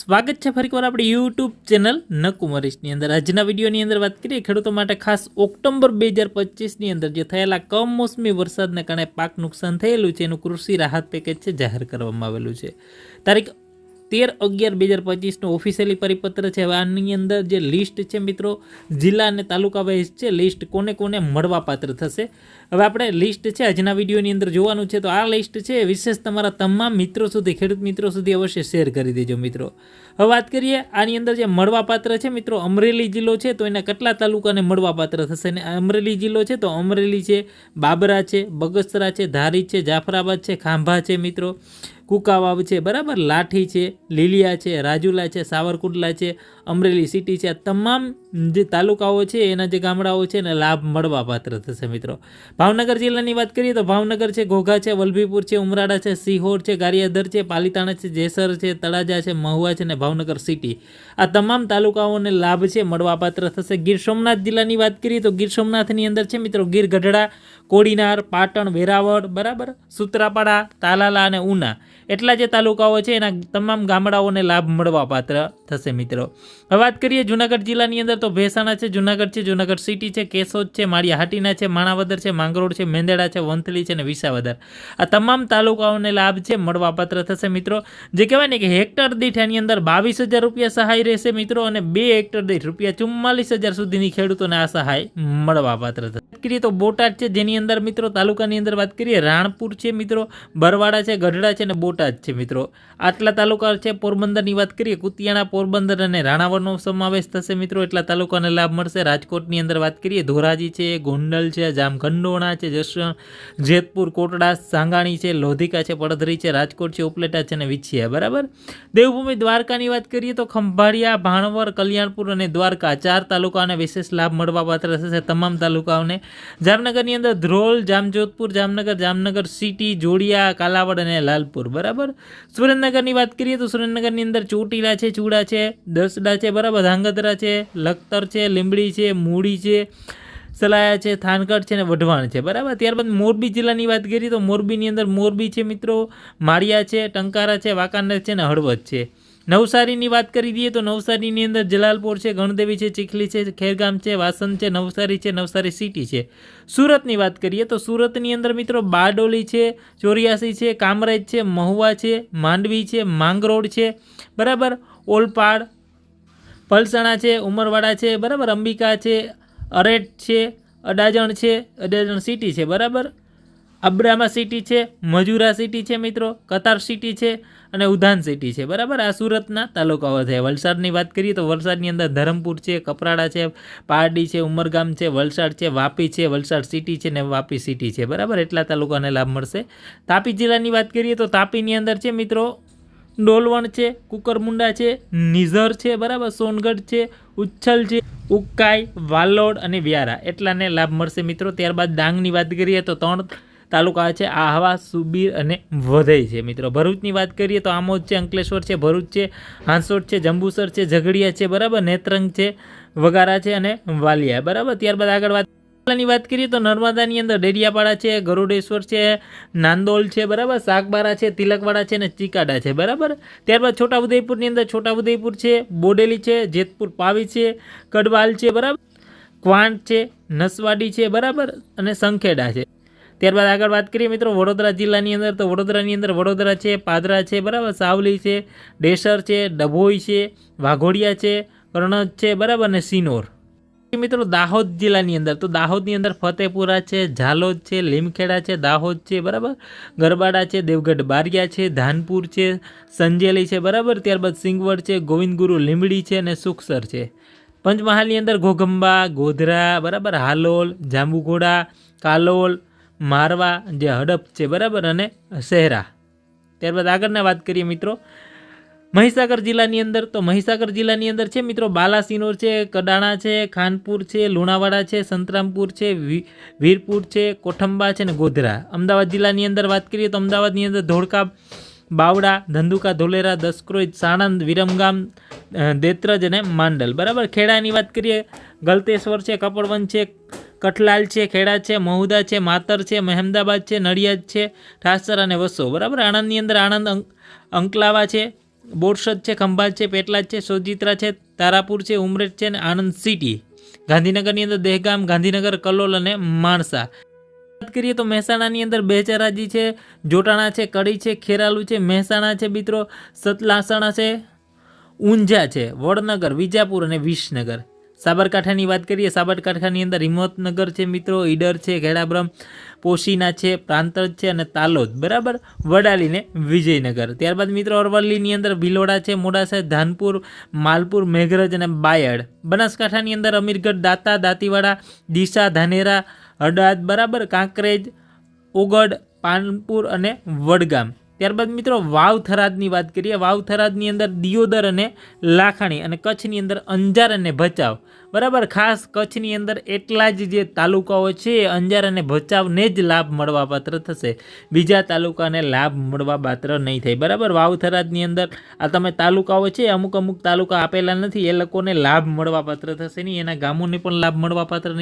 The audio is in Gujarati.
સ્વાગત છે ફરીકવાર આપણી યુટ્યુબ ચેનલ નકુમરીશની અંદર. આજના વિડીયોની અંદર વાત કરીએ ખેડૂતો માટે ખાસ ઓક્ટોબર બે હજાર પચીસની અંદર જે થયેલા કમોસમી વરસાદને કારણે પાક નુકસાન થયેલું છે, એનું કૃષિ રાહત પેકેજ છે, જાહેર કરવામાં આવેલું છે. તારીખ તેર અગિયાર બે હજાર પચીસનું ઓફિશિયલી પરિપત્ર છે. હવે આની અંદર જે લિસ્ટ છે મિત્રો, જિલ્લા અને તાલુકા વાઇઝ છે લિસ્ટ કોને કોને મળવાપાત્ર થશે. હવે આપણે લિસ્ટ છે, આજના વિડીયોની અંદર જોવાનું છે. તો આ લિસ્ટ છે, વિશેષ તમારા તમામ મિત્રો સુધી, ખેડૂત મિત્રો સુધી અવશ્ય શેર કરી દેજો મિત્રો. હવે વાત કરીએ, આની અંદર જે મળવાપાત્ર છે મિત્રો, અમરેલી જિલ્લો છે, તો એના કેટલા તાલુકાને મળવાપાત્ર થશે ને? અમરેલી જિલ્લો છે, તો અમરેલી છે, બાબરા છે, બગસરા છે, ધારી છે, જાફરાબાદ છે, ખાંભા છે મિત્રો. કુકાવાવ છે, બરાબર? લાઠી છે, લીલિયા છે, રાજુલા છે, સાવરકુંડલા છે, અમરેલી સિટી છે. આ તમામ જે તાલુકાઓ છે, એના જે ગામડાઓ છે, એને લાભ મળવા પાત્ર થશે મિત્રો. ભાવનગર જિલ્લાની વાત કરીએ તો ભાવનગર છે, ઘોઘા છે, વલભીપુર છે, ઉમરાળા છે, સિહોર છે ગારિયાદર છે, પાલીતાણા છે, જેસર છે, તળાજા છે, મહુવા છે ને ભાવનગર સિટી આ તમામ તાલુકાઓને લાભ છે મળવાપાત્ર થશે. ગીર સોમનાથ જિલ્લાની વાત કરીએ તો ગીર સોમનાથની અંદર છે મિત્રો, ગીર ગઢડા, કોડીનાર, પાટણ, વેરાવળ, બરાબર? સુત્રાપાડા, તાલાલા અને ઉના. એટલા જે તાલુકાઓ છે, એના તમામ ગામડાઓને લાભ મળવાપાત્ર થશે મિત્રો. હવે વાત કરીએ જુનાગઢ જિલ્લાની અંદર, તો ભેસાણા છે, જુનાગઢ છે, જૂનાગઢ સિટી છે, કેશોદ છે માળિયા હાટીના છે, માણાવદર છે, માંગરોળ છે, મેંદડા છે, વંથલી છે અને વિસાવદર. આ તમામ તાલુકાઓને લાભ છે મળવાપાત્ર થશે મિત્રો. જે કહેવાય ને કે હેક્ટર દીઠ એની અંદર બાવીસ હજાર રૂપિયા સહાય રહેશે મિત્રો અને બે હેક્ટર દીઠ રૂપિયા ચુમ્માલીસ હજાર સુધીની ખેડૂતોને આ સહાય મળવાપાત્ર થશે. વાત કરીએ તો બોટાદ છે, જેની અંદર મિત્રો તાલુકાની અંદર વાત કરીએ, રાણપુર છે મિત્રો, બરવાડા છે, ગઢડા છે અને બોટાદ છે મિત્રો. આટલા તાલુકા છે પોરબંદરની વાત કરીએ, કુતિયાણા, પોરબંદર અને રાણાવરનો સમાવેશ થશે મિત્રો. એટલા તાલુકાને લાભ મળશે. રાજકોટની અંદર વાત કરીએ, ધોરાજી છે, ગોંડલ છે, જામખંડોણા છે જશ જેતપુર, કોટડા, સાંગાણી છે, લોધિકા છે, પડધરી છે, રાજકોટ છે, ઉપલેટા છે અને વિછિયા, બરાબર? દેવભૂમિ દ્વારકાની વાત કરીએ તો ખંભાળિયા, ભાણવર, કલ્યાણપુર અને દ્વારકા ચાર તાલુકાઓને વિશેષ લાભ મળવા પાત્ર થશે તમામ તાલુકાઓને. જામનગરની અંદર ધ્રોલ, જામજોધપુર, જામનગર જામનગર સિટી, જોડિયા, કાલાવડ અને લાલપુર, બરાબર? સુરેન્દ્રનગરની વાત કરીએ તો સુરેન્દ્રનગરની અંદર ચોટીલા છે, ચૂડા છે, દસડા છે, બરાબર? ધાંગધ્રા છે, લખતર છે, લીંબડી છે, મૂડી છે, સલાયા છે, થાનગઢ છે ને વઢવાણ છે, બરાબર? ત્યારબાદ મોરબી જિલ્લાની વાત કરીએ તો મોરબીની અંદર મોરબી છે મિત્રો, માળિયા છે, ટંકારા છે, વાંકાનેર છે ને હળવદ છે. નવસારીની વાત કરી દઈએ તો નવસારીની અંદર જલાલપોર છે, ગણદેવી છે, ચીખલી છે, ખેરગામ છે વાસન છે, નવસારી છે, નવસારી સિટી છે. સુરતની વાત કરીએ તો સુરતની અંદર મિત્રો બારડોલી છે, ચોર્યાસી છે, કામરેજ છે, મહુવા છે, માંડવી છે, માંગરોળ છે, બરાબર? ઓલપાડ, પલસાણા છે, ઉમરવાડા છે, બરાબર? અંબિકા છે અરેટ છે, અડાજણ છે, અડાજણ સિટી છે, બરાબર? અબ્રામા સિટી છે, મજુરા સિટી છે મિત્રો, કતાર સિટી છે અને ઉધાન સિટી છે. બરાબર? આ સુરતના તાલુકાઓ છે. વલસાડની વાત કરીએ તો વલસાડની અંદર ધરમપુર છે, કપરાડા છે, પારડી છે, ઉમરગામ છે, વલસાડ છે, વાપી છે, વલસાડ સિટી છે ને વાપી સિટી છે. બરાબર? એટલા તાલુકાને લાભ મળશે. તાપી જિલ્લાની વાત કરીએ તો તાપીની અંદર છે મિત્રો, ડોલવણ છે, કુકરમુંડા છે, નિઝર છે. બરાબર? સોનગઢ છે, ઉચ્છલ છે ઉકાઈ વાલોડ અને વ્યારા. એટલાને લાભ મળશે મિત્રો. ત્યારબાદ ડાંગની વાત કરીએ તો ત્રણ તાલુકા છે આહવા, સુબીર અને વધઈ છે. મિત્રો, ભરૂચની વાત કરીએ તો આમોદ છે, અંકલેશ્વર છે, ભરૂચ છે, હાંસોટ છે, જંબુસર છે, ઝઘડિયા છે, બરાબર? નેત્રંગ છે વગારા છે અને વાલિયા. બરાબર? ત્યારબાદ આગળ વાતની વાત કરીએ તો નર્મદાની અંદર ડેરિયાપાડા છે, ગરુડેશ્વર છે, નાંદોલ છે, બરાબર? સાગબારા છે, તિલકવાડા છે અને ચીકાડા છે. બરાબર? ત્યારબાદ છોટાઉદેપુરની અંદર છોટાઉદેપુર છે, બોડેલી છે, જેતપુર પાવી છે, કડવાલ છે, બરાબર? ક્વાંટ છે, નસવાડી છે, બરાબર? અને સંખેડા છે. ત્યારબાદ આગળ વાત કરીએ મિત્રો, વડોદરા જિલ્લાની અંદર. તો વડોદરાની અંદર વડોદરા છે, પાદરા છે, બરાબર? સાવલી છે, ડેસર છે, ડભોઈ છે, વાઘોડિયા છે કરણજ છે, બરાબર? અને સિનોર. મિત્રો, દાહોદ જિલ્લાની અંદર. તો દાહોદની અંદર ફતેપુરા છે, ઝાલોદ છે, લીમખેડા છે, દાહોદ છે, બરાબર? ગરબાડા છે, દેવગઢ બારિયા છે, ધાનપુર છે, સંજેલી છે, બરાબર? ત્યારબાદ સિંગવડ છે, ગોવિંદગુરુ લીંબડી છે અને સુખસર છે. પંચમહાલની અંદર ઘોઘંબા, ગોધરા, બરાબર? હાલોલ, જાંબુઘોડા, કાલોલ મારવા જે હડપ છે, બરાબર? અને શહેરા ત્યારબાદ આગળના વાત કરીએ મિત્રો. મહીસાગર જિલ્લાની અંદર તો મહીસાગર જિલ્લાની અંદર છે મિત્રો, બાલાસિનોર છે, કડાણા છે, ખાનપુર છે, લુણાવાડા છે, સંતરામપુર છે વીરપુર છે, કોઠંબા છે ને ગોધરા. અમદાવાદ જિલ્લાની અંદર વાત કરીએ તો અમદાવાદની અંદર ધોળકા, બાવડા, ધંધુકા, ધોલેરા, દસક્રોઈ, સાણંદ, વિરમગામ દેત્રજ અને માંડલ. બરાબર? ખેડાની વાત કરીએ, ગલતેશ્વર છે કપડવન છે કઠલાલ છે, ખેડા છે, મહુદા છે, માતર છે, મહેમદાબાદ છે, નડિયાદ છે, ઠાસર અને વસો. બરાબર? આણંદની અંદર આણંદ અંકલાવા છે, બોરસદ છે, ખંભાત છે, પેટલાદ છે, સોજિત્રા છે, તારાપુર છે, ઉમરેઠ છે અને આણંદ સિટી. ગાંધીનગરની અંદર દહેગામ, ગાંધીનગર, કલોલ અને માણસા. વાત કરીએ તો મહેસાણાની અંદર બેચરાજી છે, જોટાણા છે, કડી છે, ખેરાલુ છે, મહેસાણા છે, મિત્રો. સતલાસણા છે, ઊંઝા છે, વડનગર, વિજાપુર અને વિસનગર. સાબરકાંઠાની વાત કરીએ, સાબરકાંઠાની અંદર હિંમતનગર છે મિત્રો, ઈડર છે ખેડાબ્રમ પોશીના છે, પ્રાંતજ છે અને તાલોદ. બરાબર? વડાલીને વિજયનગર. ત્યારબાદ મિત્રો અરવલ્લીની અંદર ભિલોડા છે, મોડાસા, ધાનપુર, માલપુર, મેઘરજ અને બાયડ. બનાસકાંઠાની અંદર અમીરગઢ, દાતા, દાંતીવાડા, ડીસા, ધાનેરા હડાદ બરાબર? કાંકરેજ ઓગડ પાનપુર અને વડગામ. ત્યારબાદ મિત્રો વાવ થરાદની વાત કરીએ. વાવ થરાદની અંદર દિયોદર અને લાખાણી અને કચ્છની અંદર અંજાર અને ભચાઉ. બરાબર? ખાસ કચ્છની અંદર એટલા જ જે તાલુકાઓ છે અંજાર અને ભચાઉને જ લાભ મળવાપાત્ર થશે. બીજા તાલુકાને લાભ મળવાપાત્ર નહીં થાય. બરાબર? વાવ થરાદની અંદર આ તમે તાલુકાઓ છે, અમુક અમુક તાલુકા આપેલા નથી, એ લોકોને લાભ મળવાપાત્ર થશે નહીં. એના ગામોને પણ લાભ મળવાપાત્ર નહીં.